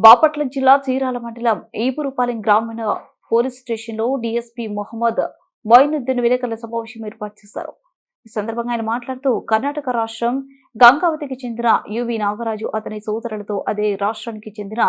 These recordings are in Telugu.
బాపట్ల జిల్లా చీరాల మండలం ఈపురుపాలెం గ్రామీణ పోలీస్ స్టేషన్లో డీఎస్పీ మొహమ్మద్ మొయినుద్దీన్ విలేకరుల సమావేశం ఏర్పాటు చేశారు. ఈ సందర్భంగా ఆయన మాట్లాడుతూ కర్ణాటక రాష్ట్రం గంగావతికి చెందిన యువి నాగరాజు అతని సోదరులతో అదే రాష్ట్రానికి చెందిన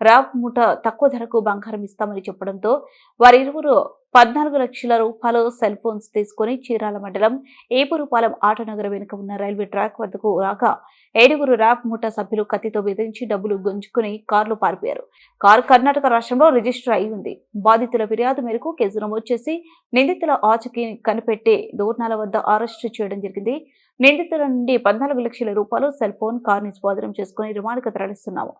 ర్యాబ్ ముఠ తక్కువ ధరకు బంగారం ఇస్తామని చెప్పడంతో వారిరువురు పద్నాలుగు లక్షల రూపాయలు సెల్ ఫోన్స్ తీసుకుని చీరాల మండలం ఏపురుపాలెం ఆటనగర్ వెనుక ఉన్న రైల్వే ట్రాక్ వద్దకు రాగా ఏడుగురు ర్యాప్ ముఠా సభ్యులు కత్తితో బెదిరించి డబ్బులు గుంజుకుని కారులో పారిపోయారు. కారు కర్ణాటక రాష్ట్రంలో రిజిస్టర్ అయి ఉంది. బాధితుల ఫిర్యాదు మేరకు కేసు నమోదు చేసి నిందితుల ఆచూకీ కనిపెట్టి దూర్నాల వద్ద అరెస్టు చేయడం జరిగింది. నిందితుల నుండి పద్నాలుగు లక్షల రూపాయలు సెల్ ఫోన్ కార్ని స్వాధీనం చేసుకుని రిమాండ్కు తరలిస్తున్నాము.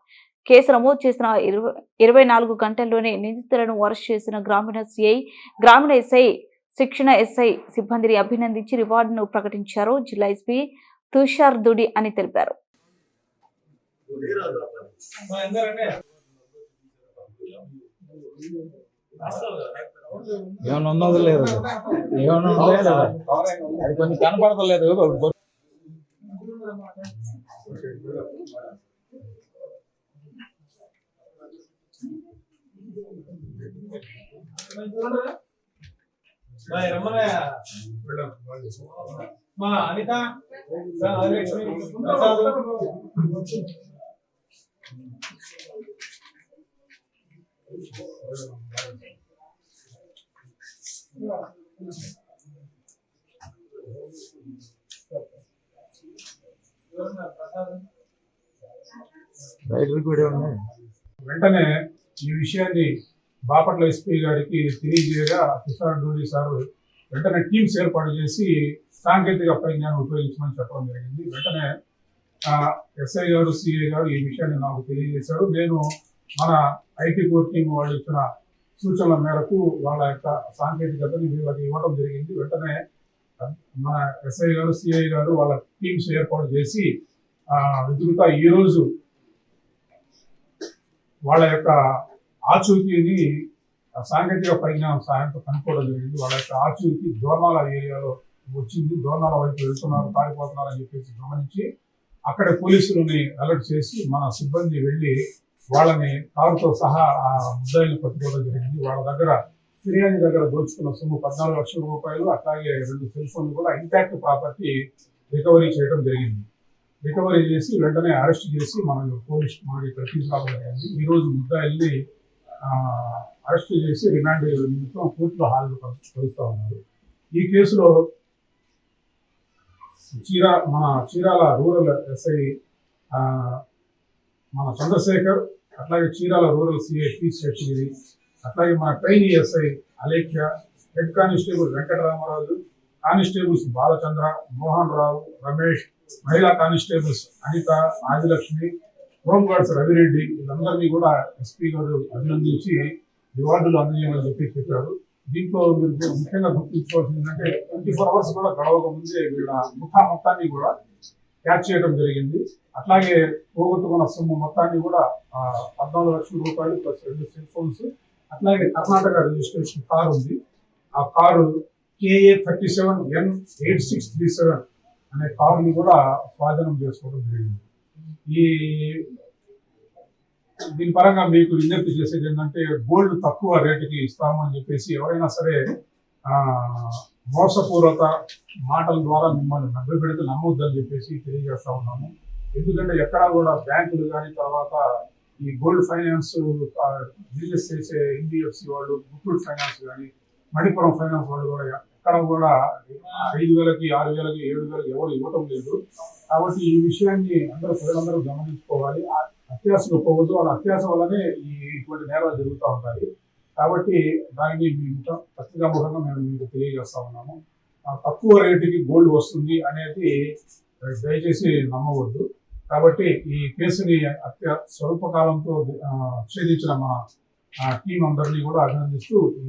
కేసు నమోదు చేసిన ఇరవై ఇరవై నాలుగు గంటల్లోనే నిందితులను అరెస్ట్ చేసిన గ్రామీణ సిఐ గ్రామీణ ఎస్ఐ శిక్షణ ఎస్ఐ సిబ్బందిని అభినందించి రివార్డును ప్రకటించారు జిల్లా ఎస్పీ తుషార్ దుడి అని తెలిపారు. ఏమైనా ఉన్నది లేదు ఏమైనా అది కనపడతలేదు. మా అనిత రైడర్ కూడా ఉన్నాయి. వెంటనే ఈ విషయాన్ని బాపట్ల ఎస్పీ గారికి తెలియజేయగా కిషోర్ డూడి సార్ వెంటనే టీమ్స్ ఏర్పాటు చేసి సాంకేతిక పరిజ్ఞానం ఉపయోగించమని చెప్పడం జరిగింది. వెంటనే ఎస్ఐ గారు సిఐ గారు ఈ విషయాన్ని నాకు తెలియజేశారు. నేను మన ఐటీ కోర్ టీం వాళ్ళు ఇచ్చిన సూచనల మేరకు వాళ్ళ యొక్క సాంకేతికతని వీళ్ళకి ఇవ్వడం జరిగింది. వెంటనే మన ఎస్ఐ గారు సిఐ గారు వాళ్ళ టీమ్స్ ఏర్పాటు చేసి ఆ, వెతుకుతా ఈరోజు వాళ్ళ యొక్క ఆచూకీని సాంకేతిక పరిజ్ఞానం సాయంతో కనుక్కోవడం జరిగింది. వాళ్ళ యొక్క ఆచూకీ దోర్నాల ఏరియాలో వచ్చింది. దోర్నాల వైపు వెళ్తున్నారు పారిపోతున్నారు అని చెప్పేసి గమనించి అక్కడ పోలీసులని అలర్ట్ చేసి మన సిబ్బంది వెళ్ళి వాళ్ళని కారుతో సహా ఆ ముద్దాయిల్ని పట్టుకోవడం జరిగింది. వాళ్ళ దగ్గర ఫిర్యాదు దగ్గర దోచుకున్న సొమ్ము పద్నాలుగు లక్షల రూపాయలు అట్లాగే రెండు సెల్ ఫోన్లు కూడా ఇంటాక్ట్ ప్రాపర్టీ రికవరీ చేయడం జరిగింది. రికవరీ చేసి వెంటనే అరెస్ట్ చేసి మన పోలీస్ మనకి ఇక్కడ తీసుకురావడం జరిగింది. ఈరోజు ముద్దాయిల్ని అరెస్ట్ చేసి రిమాండ్ నిమిత్తం కోర్టులో హాజరు కలుస్తూ ఉన్నారు. ఈ కేసులో చీరా మన చీరాల రూరల్ ఎస్ఐ మన చంద్రశేఖర్ అట్లాగే Chirala rural CI P Seshagiri అట్లాగే మన trainee SI Alekhya head constable Venkataramaraju constables Balachandra Mohan Rao Ramesh మహిళా constables Anitha Adilakshmi home guards Ravi Reddy వీళ్ళందరినీ కూడా ఎస్పీ గారు అభినందించి రివార్డులు అందజేయమని చెప్పి చెప్పారు. దీంట్లో మీరు ముఖ్యంగా గుర్తుంచుకోవాల్సింది ఏంటంటే ట్వంటీ ఫోర్ అవర్స్ కూడా గడవక ముందే వీళ్ళ ముఖా మొత్తాన్ని కూడా క్యాచ్ చేయడం జరిగింది. అట్లాగే పోగొట్టుకున్న సొమ్ము మొత్తాన్ని కూడా పద్నాలుగు లక్షల రూపాయలు ప్లస్ రెండు సెల్ ఫోన్స్ అట్లాగే కర్ణాటక రిజిస్ట్రేషన్ కారు ఉంది. ఆ car KA thirty seven N eight six three seven అనే కారుని కూడా స్వాధీనం చేసుకోవడం జరిగింది. ఈ దీని పరంగా మీకు విజ్ఞప్తి చేసేది ఏంటంటే గోల్డ్ తక్కువ రేటుకి ఇస్తాము అని చెప్పేసి ఎవరైనా సరే మోసపూర్వక మాటల ద్వారా మిమ్మల్ని నమ్మి పెడితే నమ్మొద్దని చెప్పేసి తెలియజేస్తా ఉన్నాము. ఎందుకంటే ఎక్కడా కూడా బ్యాంకులు కానీ తర్వాత ఈ గోల్డ్ ఫైనాన్స్ బిజినెస్ చేసే ఎన్బిఎఫ్సి వాళ్ళు ముత్తూట్ ఫైనాన్స్ కానీ మణిపురం ఫైనాన్స్ వాళ్ళు కూడా ఎక్కడ కూడా ఐదు వేలకి ఆరు వేలకి ఏడు వేలకి ఎవరు ఇవ్వటం లేదు. కాబట్టి ఈ విషయాన్ని అందరూ ప్రజలందరూ గమనించుకోవాలి. ఆ అత్యాశకు పోవద్దు. వాళ్ళ అత్యాశ వల్లనే ఈ ఇటువంటి నేరాలు జరుగుతూ ఉంటాయి. కాబట్టి దానిని మేము పత్రికా ముఖంగా మేము మీకు తెలియజేస్తా ఉన్నాము. తక్కువ రేటుకి గోల్డ్ వస్తుంది అనేది దయచేసి నమ్మవద్దు. కాబట్టి ఈ కేసుని అత్య స్వల్పకాలంతో ఛేదించిన మా టీం అందరినీ కూడా అభినందిస్తూ ఈ